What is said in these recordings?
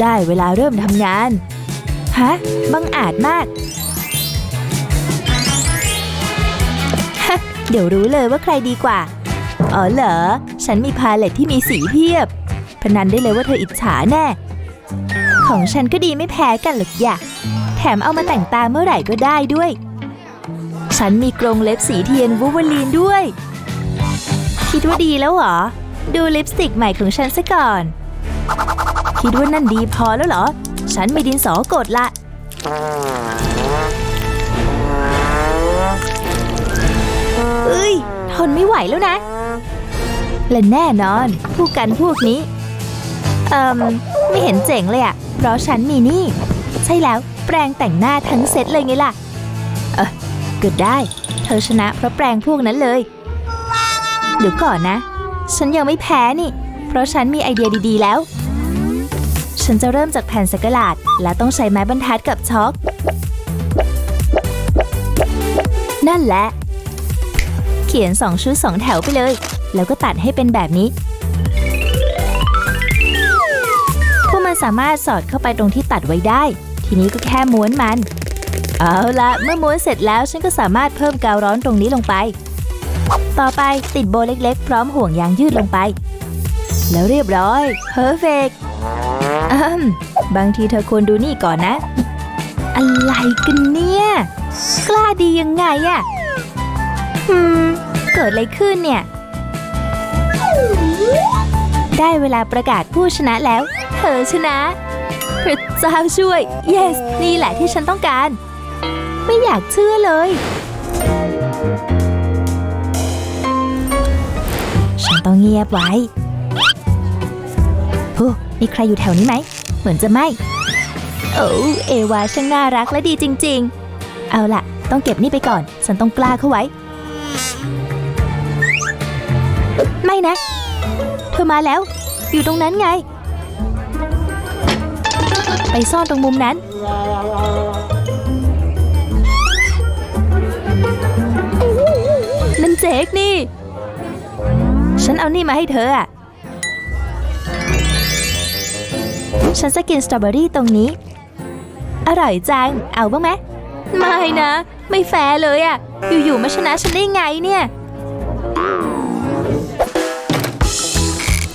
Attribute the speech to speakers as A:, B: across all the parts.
A: ได้เวลาเริ่มทำงาน ฮะ บังอาจมาก ฮะ เดี๋ยวรู้เลยว่าใครดีกว่า อ๋อเหรอ ฉันมีพาเลตที่มีสีเพียบ พนันได้เลยว่าเธออิจฉาแน่ ของฉันก็ดีไม่แพ้กันหรอกอย่าแถมเอามาแต่งตาเมื่อไหร่ก็ได้ด้วย ฉันมีกรงเล็บสีเทียนวูล์ฟเวอรีนด้วย คิดว่าดีแล้วเหรอ ดูลิปสติกใหม่ของฉันซะก่อน คิดว่านั่นดีพอแล้วเหรอ ฉันมีดินสอกดละ เอ้ย ทนไม่ไหวแล้วนะ และแน่นอน ผู้กันพวกนี้ เอ่มไม่เห็นเจ๋งเลยอะเพราะฉันมีนี่ ใช่แล้วแปรงแต่งหน้าทั้งเซตเลยไงล่ะ เออเกิดได้ เธอชนะเพราะแปรงพวกนั้นเลย เดี๋ยวก่อนนะ ฉันยังไม่แพ้นี่ เพราะฉันมีไอเดียดีๆแล้ว ฉันจะเริ่มจากแผ่นสักหลาด และต้องใช้ไม้บรรทัดกับช็อคนั่นแหละ เขียนสองชุดสองแถวไปเลย แล้วก็ตัดให้เป็นแบบนี้ พวกมันสามารถสอดเข้าไปตรงที่ตัดไว้ได้ ทีนี้ก็แค่ม้วนมัน เอาละเมื่อม้วนเสร็จแล้วฉันก็สามารถเพิ่มกาวร้อนตรงนี้ลงไป ต่อไปติดโบเล็กๆ พร้อมห่วงยางยืดลงไป แล้วเรียบร้อยเพอร์เฟก บางทีเธอควรดูนี่ก่อนนะ อะไรกันเนี่ย กล้าดียังไงอะหืม เกิดอะไรขึ้นเนี่ย ได้เวลาประกาศผู้ชนะแล้ว เธอชนะพระเจ้าช่วย yes นี่แหละที่ฉันต้องการ ไม่อยากเชื่อเลย ฉันต้องเงียบไว้ฮู้ มีใครอยู่แถวนี้ไหม เหมือนจะไม่ โอ้เอวาช่างน่ารักและดีจริง ๆ เอาล่ะ ต้องเก็บนี่ไปก่อน ฉันต้องกล้าเข้าไว้ ไม่นะ เธอมาแล้ว อยู่ตรงนั้นไง ไปซ่อนตรงมุมนั้น นั่นเจคนี่ ฉันเอานี่มาให้เธออะ ฉันจะกินสตรอเบอรี่ตรงนี้ อร่อยจัง เอาบ้างไหม ไม่นะ ไม่แฟร์เลยอะอยู่ๆมาชนะฉันได้ไงเนี่ย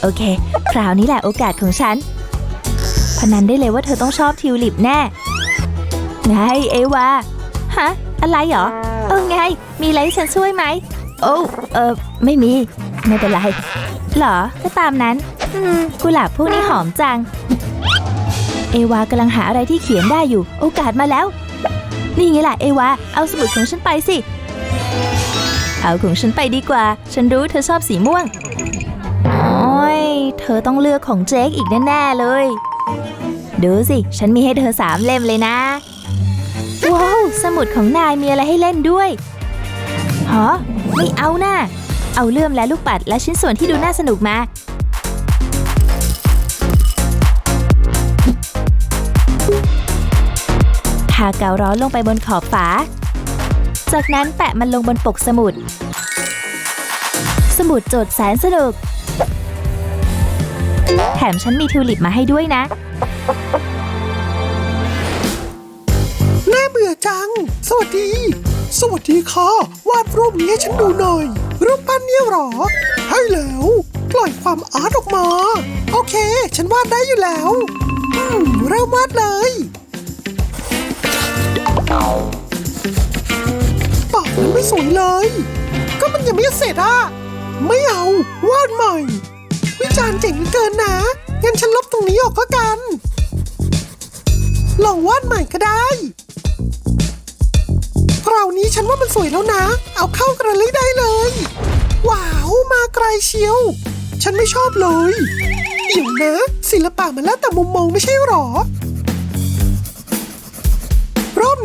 A: โอเค คราวนี้แหละโอกาสของฉัน พนันได้เลยว่าเธอต้องชอบทิวลิปแน่ ไงเอวา ฮะ อะไรเหรอ เออไง มีอะไรให้ฉันช่วยไหม โอ้เออไม่มี ไม่เป็นไร หรอ ก็ตามนั้น อืมกุหลาบพวกนี้หอมจัง เอวากำลังหาอะไรที่เขียนได้อยู่ โอกาสมาแล้ว นี่ไงล่ะเอวา เอาสมุดของฉันไปสิ เอาของฉันไปดีกว่า ฉันรู้เธอชอบสีม่วงโอ้ยเธอต้องเลือกของเจคอีกแน่ๆเลย ดูสิ ฉันมีให้เธอสามเล่มเลยนะ ว้าว สมุดของนายมีอะไรให้เล่นด้วยฮะไม่เอาน่ะเอาเลื่อมและลูกปัดและชิ้นส่วนที่ดูน่าสนุกมา ทากาวร้อนลงไปบนขอบฝา จากนั้นแปะมันลงบนปกสมุด สมุดโจทย์แสนสนุก แถมฉันมีทิวลิปมาให้ด้วยนะ
B: น่าเบื่อจัง สวัสดี สวัสดีค่ะ วาดรูปนี้ให้ฉันดูหน่อย รูปปั้นเนี่ยหรอ ให้แล้ว ปล่อยความอาร์ตออกมา โอเค ฉันวาดได้อยู่แล้ว อืม เริ่มวาดเลย ปากมันไม่สวยเลย ก็มันยังไม่เสร็จอะ ไม่เอา วาดใหม่ วิจารณ์เจ๋งเกินนะ งั้นฉันลบตรงนี้ออกก็กัน ลองวาดใหม่ก็ได้คราวนี้ฉันว่ามันสวยแล้วนะ เอาเข้ากระลยได้เลย ว้าว มาไกลเชียว ฉันไม่ชอบเลยเดี๋ยวนะ ศิลปะมันแล้วแต่มุมมองไม่ใช่หรอ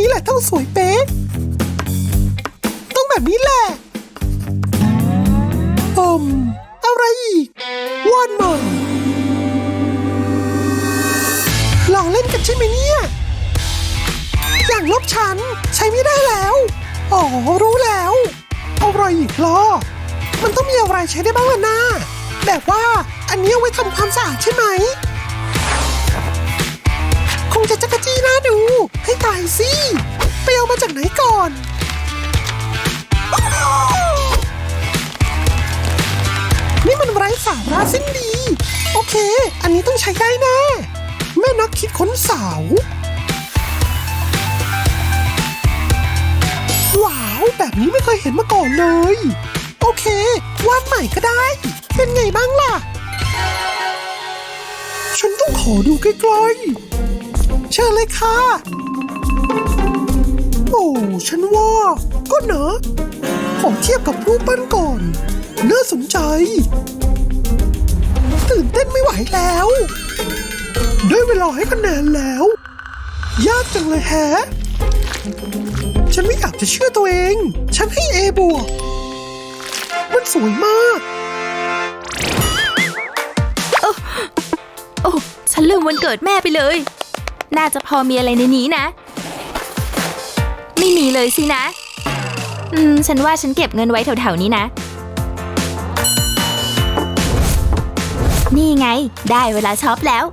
B: นี้แหละต้องสวยเป๊ะต้องแบบนี้แหละอมอะไรอีกวาดม่ลองเล่นกันใช่ไหมเนี่ย อย่างลบฉันใช้ไม่ได้แล้ว อ๋อ รู้แล้วอะไรอีกล่ะมันต้องมีอะไรใช้ได้บ้างล่ะนะแบบว่าอันนี้เอาไว้ทำความสะอาดใช่ไหมู ให้ตายสิไปเอามาจากไหนก่อนนี่มันไร้สาระสิ้นดี โอเค อันนี้ต้องใช้ได้แน่แม่นักคิดค้นสาว ว้าว แบบนี้ไม่เคยเห็นมาก่อนเลย โอเค วาดใหม่ก็ได้ เป็นไงบ้างล่ะ ฉันต้องขอดูใกล้ๆ เชิญเลยค่ะ โอ้ ฉันว่า ก็เนอะขอเทียบกับรูปปั้นก่อน น่าสนใจ ตื่นเต้นไม่ไหวแล้ว ได้เวลาให้คะแนนแล้ว ยากจังเลยแฮะ ฉันไม่อยากจะเชื่อตัวเอง ฉันให้เอบวกมันสวยมาก
A: โอ้ ฉันลืมวันเกิดแม่ไปเลย น่าจะพอมีอะไรในนี้นะ ไม่มีเลยสินะ อืม ฉันว่าฉันเก็บเงินไว้แถวๆนี้นะ นี่ไง ได้เวลาช็อปแล้ว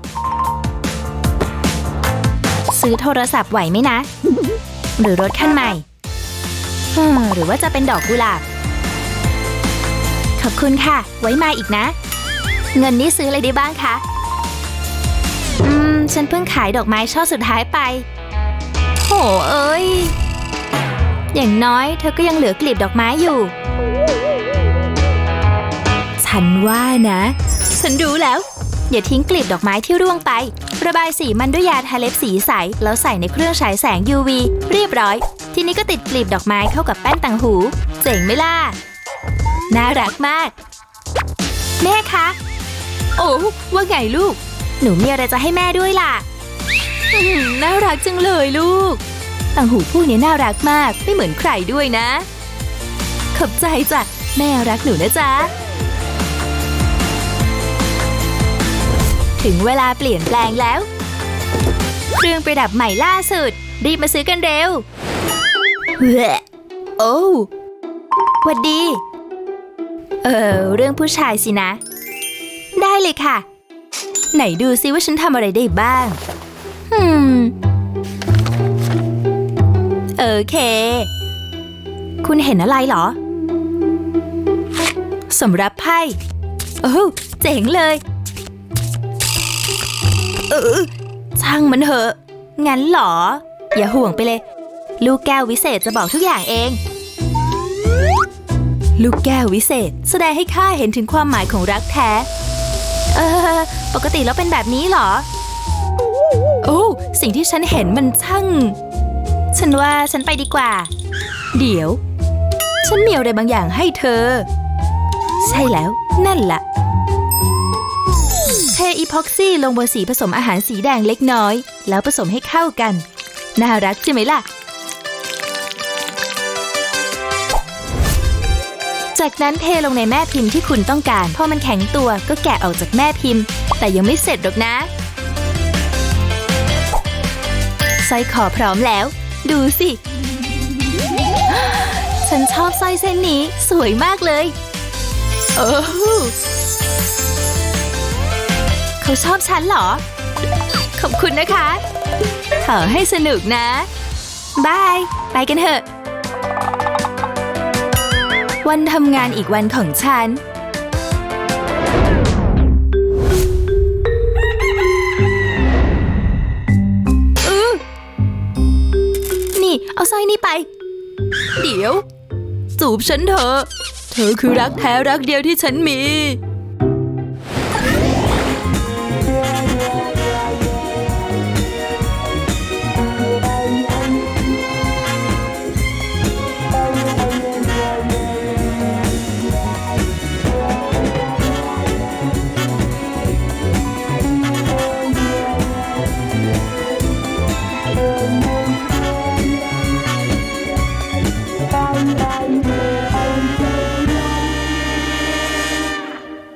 A: ซื้อโทรศัพท์ไหวไหมนะ หรือรถคันใหม่อืมหรือว่าจะเป็นดอกกุหลาบ ขอบคุณค่ะ ไว้มาอีกนะ เงินนี้ซื้ออะไรได้บ้างคะ ฉันเพิ่งขายดอกไม้ช่อสุดท้ายไป โหเอ้ย อย่างน้อยเธอก็ยังเหลือกลีบดอกไม้อยู่ ฉันว่านะ ฉันรู้แล้ว อย่าทิ้งกลีบดอกไม้ที่ร่วงไป ระบายสีมันด้วยยาทาเล็บสีใส แล้วใส่ในเครื่องฉายแสง UV เรียบร้อย ทีนี้ก็ติดกลีบดอกไม้เข้ากับแป้นต่างหู เจ๋งไหมล่ะ น่ารักมาก แม่คะ โอ้ว่าไงลูก หนูมีอะไรจะให้แม่ด้วยล่ะอื้อหือน่ารักจังเลยลูก ต่างหูพวกนี้น่ารักมากไม่เหมือนใครด้วยนะ ขอบใจจ้ะ แม่รักหนูนะจ๊ะ ถึงเวลาเปลี่ยนแปลงแล้ว เครื่องประดับใหม่ล่าสุด รีบมาซื้อกันเร็วเฮ้โอ้หวัดดี เออ เรื่องผู้ชายสินะ ได้เลยค่ะ ไหนดูซิว่าฉันทำอะไรได้บ้าง อืม โอเค คุณเห็นอะไรเหรอ สำรับไพ่โอ้เจ๋งเลย เออช่างมันเถอะ งั้นเหรอ อย่าห่วงไปเลย ลูกแก้ววิเศษจะบอกทุกอย่างเอง ลูกแก้ววิเศษ แสดงให้ข้าเห็นถึงความหมายของรักแท้ เออ ปกติแล้วเป็นแบบนี้เหรอ โอ้สิ่งที่ฉันเห็นมันช่าง ฉันว่าฉันไปดีกว่า เดี๋ยว ฉันมีอะไรบางอย่างให้เธอ ใช่แล้ว นั่นล่ะเทอีพ็อกซี่ลงบนสีผสมอาหารสีแดงเล็กน้อย แล้วผสมให้เข้ากัน น่ารักใช่ไหมล่ะ จากนั้นเทลงในแม่พิมพ์ที่คุณต้องการ พอมันแข็งตัวก็แกะออกจากแม่พิมพ์ แต่ยังไม่เสร็จหรอกนะสร้อยคอพร้อมแล้ว ดูสิ ฉันชอบสร้อยเส้นนี้สวยมากเลย โอ้เขาชอบฉันเหรอ ขอบคุณนะคะ ขอให้สนุกนะ บาย ไปกันเถอะ วันทำงานอีกวันของฉัน อือนี่ เอาสร้อยนี่ไป เดี๋ยว จูบฉันเถอะ เธอคือรักแท้รักเดียวที่ฉันมี